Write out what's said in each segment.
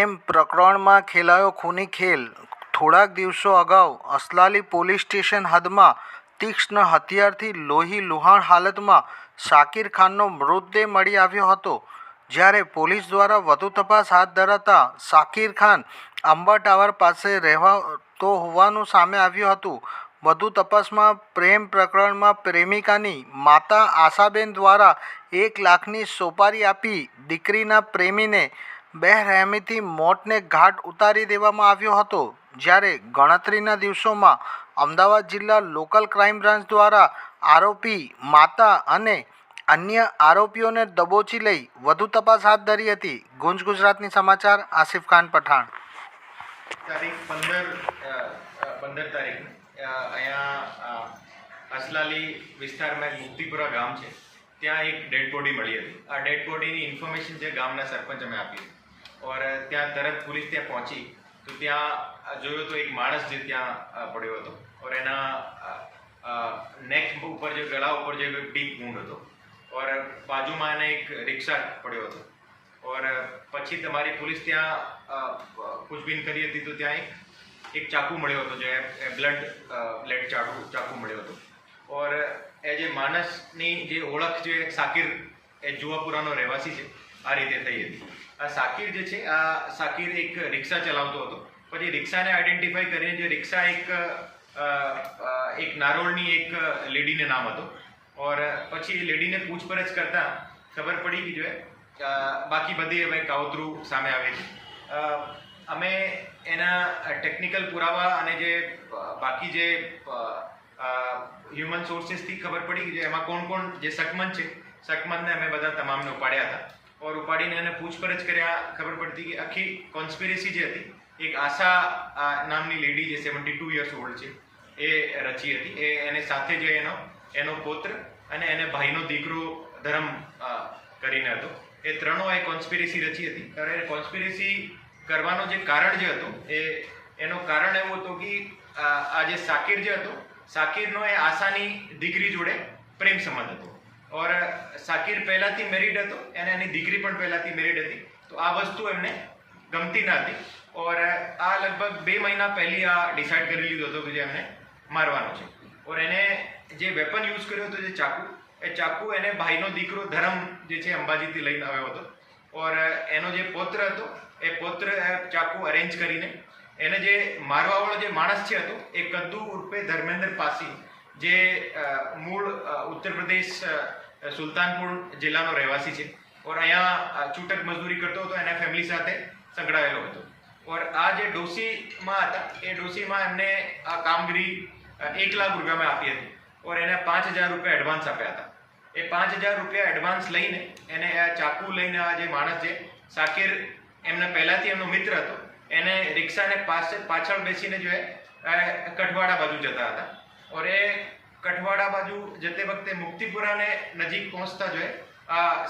પ્રેમ પ્રકરણમાં ખેલાયો ખૂની ખેલ. થોડાક દિવસો અગાઉ અસલાલી પોલીસ સ્ટેશન હદમાં તીક્ષ્ણ હથિયારથી લોહી લુહાણ હાલતમાં શાકિર ખાનનો મૃતદેહ મળી આવ્યો હતો. જ્યારે પોલીસ દ્વારા વધુ તપાસ હાથ ધરાતા શાકિર ખાન અંબા ટાવર પાસે રહેવાતો હોવાનું સામે આવ્યું હતું. વધુ તપાસમાં પ્રેમ પ્રકરણમાં પ્રેમિકાની માતા આશાબેન દ્વારા એક લાખની સોપારી આપી દીકરીના પ્રેમીને બેરહેમીથી મોતને ઘાટ ઉતારી દેવામાં આવ્યો હતો, જ્યારે ગણતરીના દિવસોમાં અમદાવાદ જિલ્લા લોકલ ક્રાઇમ બ્રાન્ચ દ્વારા આરોપી માતા અને અન્ય આરોપીઓને દબોચી લઈ વધુ તપાસ હાથ ધરી હતી. ગુંજ ગુજરાતની સમાચાર, આસિફ ખાન પઠાણ. તારીખ પંદર પંદર તારીખ. અહીંયા અસલાલી વિસ્તારમાં મુક્તિપુરા ગામ છે. ત્યાં એક ડેડ બોડી મળી હતી. આ ડેડ બોડીની ઇન્ફોર્મેશન જે ગામના સરપંચ અમે આપી ઓર ત્યાં તરત પોલીસ ત્યાં પહોંચી તો ત્યાં જોયો તો એક માણસ જે ત્યાં પડ્યો હતો ઓર એના નેક ઉપર જે ગળા ઉપર જે ડીપ wound હતો ઓર બાજુમાં એને એક રિક્ષા પડ્યો હતો ઓર પછી તમારી પોલીસ ત્યાં પૂછબીન કરી હતી તો ત્યાં એક એક ચાકુ મળ્યો હતો જે બ્લડ બ્લેડ ચાકુ ચાકુ મળ્યો હતો ઓર એ જે માણસની જે ઓળખ જે સાકિર એ જુવાપુરાનો રહેવાસી છે આ રીતે થઈ હતી. આ સાકીર જે છે, આ સાકીર એક રિક્ષા ચલાવતો હતો. પછી રિક્ષાને આઈડેન્ટિફાઈ કરીને જે રિક્ષા એક એક નારોળની એક લેડીને નામ હતો. ઓર પછી લેડીને પૂછપરછ કરતા ખબર પડી કે જો બાકી બધી હવે કાવતરું સામે આવે છે અમે એના ટેકનિકલ પુરાવા અને જે બાકી જે હ્યુમન સોર્સિસથી ખબર પડી કે એમાં કોણ કોણ જે સકમન છે સકમનને અમે બધા તમામને ઉપાડ્યા હતા. ઓર ઉપાડીને એને પૂછપરછ કર્યા ખબર પડતી કે આખી કોન્સ્પિરેસી જે હતી એક આશા નામની લેડી જે સેવન્ટી ટુ યર્સ ઓલ્ડ છે એ રચી હતી. એ એને સાથે જે એનો એનો પૌત્ર અને એને ભાઈનો દીકરો ધર્મ કરીને હતો. એ ત્રણો એ કોન્સ્પિરેસી રચી હતી. ત્યારે કોન્સ્પિરેસી કરવાનો જે કારણ જે હતો, એ, એનો કારણ એવું હતું કે આ જે સાકિર જે હતો, સાકિરનો એ આશાની દીકરી જોડે પ્રેમ સંબંધ હતો. ઓર સાકિર પહેલાંથી મેરિડ હતો અને એની દીકરી પણ પહેલાંથી મેરિડ હતી. તો આ વસ્તુ એમને ગમતી ન હતી. ઓર આ લગભગ બે મહિના પહેલી આ ડિસાઇડ કરી લીધો હતો કે જે એમને મારવાનો છે. ઓર એને જે વેપન યુઝ કર્યો હતો, જે ચાકુ, એ ચાકુ એને ભાઈનો દીકરો ધરમ જે છે અંબાજીથી લઈને આવ્યો હતો. ઓર એનો જે પૌત્ર હતો, એ પૌત્ર ચાકુ અરેન્જ કરીને એને જે મારવાવાળો જે માણસ છે હતો, એ કદ્દુ ઉર્ફે ધર્મેન્દ્ર પાસી, જે મૂળ ઉત્તર પ્રદેશ સુલતાનપુર જિલ્લાનો રહેવાસી છે. ઓર અહીંયા છૂટક મજદૂરી કરતો હતો, એના ફેમિલી સાથે સંકળાયેલો હતો. ઓર આ જે ડોસીમાં હતા, એ ડોસીમાં એમને આ કામગીરી એક લાખ રૂપિયામાં આપી હતી. ઓર એને પાંચ હજાર રૂપિયા એડવાન્સ આપ્યા હતા. એ પાંચ હજાર રૂપિયા એડવાન્સ લઈને, એને આ ચાકુ લઈને આ જે માણસ છે, સાકિર, એમને પહેલાંથી એમનો મિત્ર હતો, એને રિક્ષાને પાછળ બેસીને જો એ કઠવાડા બાજુ જતા હતા. ઓર એ કઠવાડા બાજુ જતે વખતે મુક્તિપુરાને નજીક પહોંચતા જોઈએ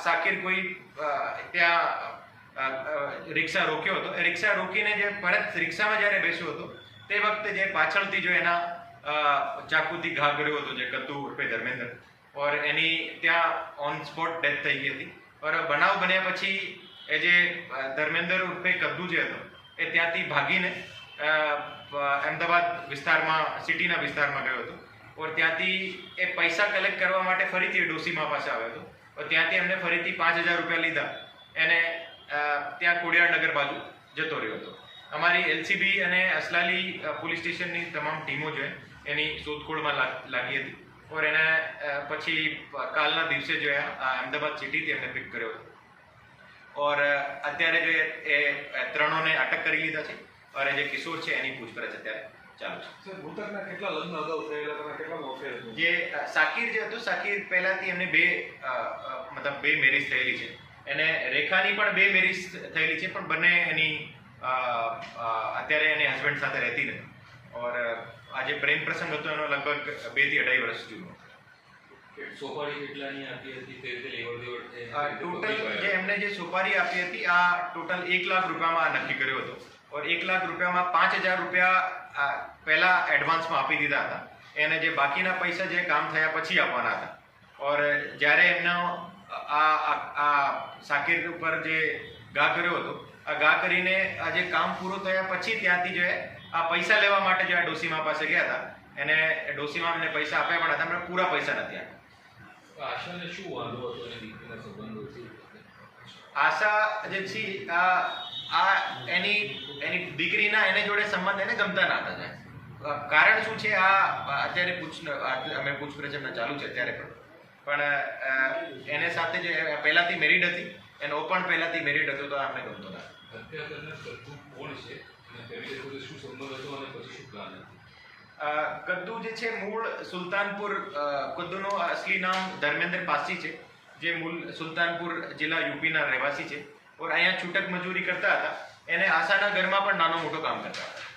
સાકિર કોઈ ત્યાં રિક્ષા રોક્યો હતો. એ રિક્ષા રોકીને જે પરત રિક્ષામાં જ્યારે બેસ્યો હતો, તે વખતે જે પાછળથી જો એના ચાકુથી ઘા કર્યો હતો જે કદ્દુ ઉર્ફે ધર્મેન્દ્ર. ઓર એની ત્યાં ઓન સ્પોટ ડેથ થઈ ગઈ હતી. ઓર બનાવ બન્યા પછી એ જે ધર્મેન્દ્ર ઉર્ફે કદ્દુ જે હતો, એ ત્યાંથી ભાગીને અમદાવાદ વિસ્તારમાં, સિટીના વિસ્તારમાં ગયો હતો. ઓર ત્યાંથી એ પૈસા કલેક્ટ કરવા માટે ફરીથી ડોસીમાં પાસે આવ્યો હતો. ઓર ત્યાંથી એમને ફરીથી પાંચ હજાર રૂપિયા લીધા. એને ત્યાં ખોડિયારનગર બાજુ જતો રહ્યો હતો. અમારી એલસીબી અને અસલાલી પોલીસ સ્ટેશનની તમામ ટીમો છે, એની શોધખોળમાં લાગી હતી. ઓર એને પછી કાલના દિવસે જો અમદાવાદ સિટીથી એમને પિક કર્યો હતો. ઓર અત્યારે જે એ- ત્રણોને અટક કરી લીધા છે. એ જે કિશોર છે, એની પૂછપરછ અત્યારે ચાલુ. કેટલા લગ્ન અગાઉ થયેલા તમે કેટલા જે સાકિર જે હતું સાકિર પહેલાથી એમને બે મતલબ બે મેરેજ થયેલી છે. એને રેખાની પણ બે મેરેજ થયેલી છે પણ બંને એની અત્યારે એની હસબન્ડ સાથે રહેતી નથી. ઓર અ, આ જે પ્રેમ પ્રસંગ હતો એનો લગભગ બેથી અઢાઈ વર્ષ જૂનો. સોપારી કેટલાની આપી હતી તે રીતે લેવડ દેવડ છે ટોટલ જે એમને જે સુપારી આપી હતી આ ટોટલ એક લાખ રૂપિયામાં નક્કી કર્યો હતો. ઓર એક લાખ રૂપિયામાં પાંચ હજાર રૂપિયા આ, પહેલા એડવાન્સમાં આપી દીધા હતા. એને જે બાકીના પૈસા જે કામ થયા પછી આપવાના હતા. ઓર જ્યારે એમનો આ આ- આ સાકિર ઉપર જે ગા કર્યો હતો આ ગા કરીને આ જે કામ પૂરું થયા પછી ત્યાંથી જે આ પૈસા લેવા માટે જો આ ડોસીમા પાસે ગયા હતા એને ડોસીમા એમને પૈસા આપ્યા પણ હતા એમને પૂરા પૈસા નથી આપ્યા. આશાને શું વાંધો હતો અને દીકરીના આશા જે છે આ આ એની એની દીકરીના એને જોડે સંબંધ એને ગમતા ના હતા. કારણ શું છે આ અત્યારે પૂછ અમે પૂછપરછ એમને ચાલુ છે અત્યારે પણ. પણ એને સાથે જે પહેલાંથી મેરીડ હતી એનો પણ પહેલાંથી મેરીડ હતો તો અમને ગમતો ના હત્યા કરનાર કોણ છે? અને તેની સાથે શું સંબંધ હતો અને પછી શું પ્લાન હતું? કદ્દુ જે છે, મૂળ સુલતાનપુર કદ્દુનું અસલી નામ ધર્મેન્દ્ર પાસી છે, જે મૂળ સુલતાનપુર જિલ્લા યુપીના રહેવાસી છે. ઓર અહીંયા છૂટક મજૂરી કરતા હતા. એને આશાના ઘરમાં પણ નાનો મોટો કામ કરતા હતા.